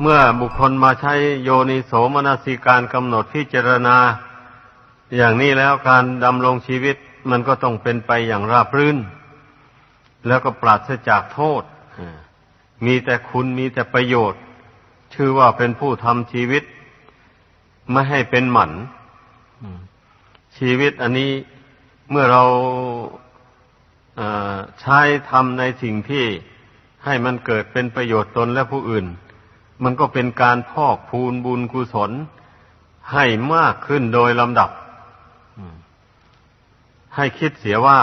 เมื่อบุคคลมาใช้โยนิโสมนสิการกำหนดพิจารณา อย่างนี้แล้วการดำรงชีวิตมันก็ต้องเป็นไปอย่างราบรื่น แล้วก็ปราศจากโทษ มีแต่คุณมีแต่ประโยชน์ ชื่อว่าเป็นผู้ทำชีวิต ไม่ให้เป็นหมันชีวิตอันนี้เมื่อเราเอ่อใช้ทำในสิ่งที่ให้มันเกิดเป็นประโยชน์ตนและผู้อื่น มันก็เป็นการพอกพูนบุญกุศล ให้มากขึ้นโดยลำดับ ให้คิดเสียว่า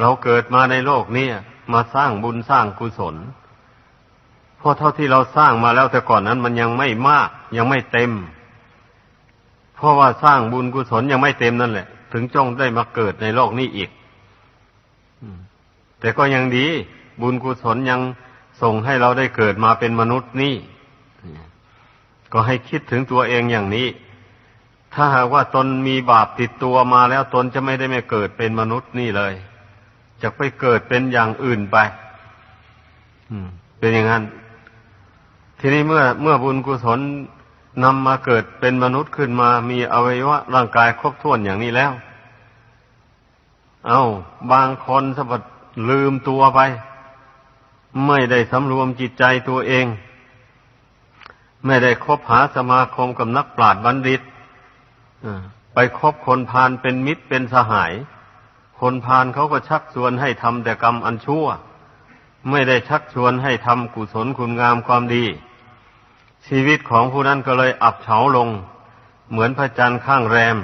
เราเกิดมาในโลกนี้มาสร้างบุญสร้างกุศลเพราะเท่าที่เราสร้างมาแล้วแต่ก่อนนั้นมันยังไม่มาก ยังไม่เต็ม เพราะว่าสร้างบุญกุศลยังไม่เต็มนั่นแหละ ถึงจ้องได้มาเกิดในโลกนี้อีกแต่ก็ยังดี บุญกุศลยัง ส่งให้เราได้เกิดมาเป็นมนุษย์นี่ก็ให้คิดถึงตัวเองอย่างนี้ ถ้าหากว่าตนมีบาปติดตัวมาแล้วตนจะไม่ได้มาเกิดเป็นมนุษย์นี่เลย จะไปเกิดเป็นอย่างอื่นไปเป็นอย่างนั้น ทีนี้เมื่อเมื่อบุญกุศลนำมาเกิดเป็นมนุษย์ขึ้นมา มีอวัยวะร่างกายครบถ้วนอย่างนี้แล้ว เอา้า บางคนสะบัดลืมตัวไป ไม่ได้สำรวมจิตใจตัวเอง ไม่ได้คบหาสมาคมกับนักปราชญ์บัณฑิตไปคบคนพาลเป็นมิตรเป็นสหาย คนพาลเขาก็ชักชวนให้ทำแต่กรรมอันชั่ว ไม่ได้ชักชวนให้ทำกุศลคุณงามความดี ชีวิตของผู้นั้นก็เลยอับเฉาลง เหมือนพระจันทร์ข้างแรม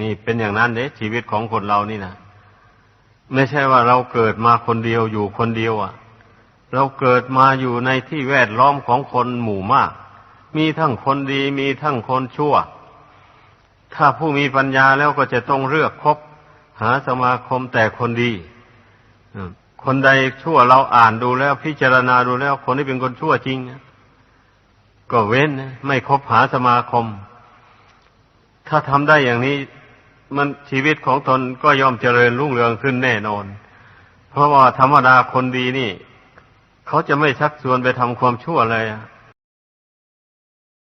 นี่เป็นอย่างนั้นเด้ชีวิตของคนเรานี่นะไม่ใช่ว่าเราเกิดมาคนเดียวอยู่คนเดียวอะ เราเกิดมาอยู่ในที่แวดล้อมของคนหมู่มาก มีทั้งคนดีมีทั้งคนชั่ว ถ้าผู้มีปัญญาแล้วก็จะต้องเลือกคบ หาสมาคมแต่คนดี คนใดชั่วเราอ่านดูแล้วพิจารณาดูแล้วคนที่เป็นคนชั่วจริง ก็เว้นไม่คบหาสมาคม ถ้าทำได้อย่างนี้มันชีวิตของตนก็ย่อมเจริญรุ่งเรืองขึ้นแน่นอน เพราะว่าธรรมดาคนดีนี่ เขาจะไม่ชักชวนไปทำความชั่วเลยอะ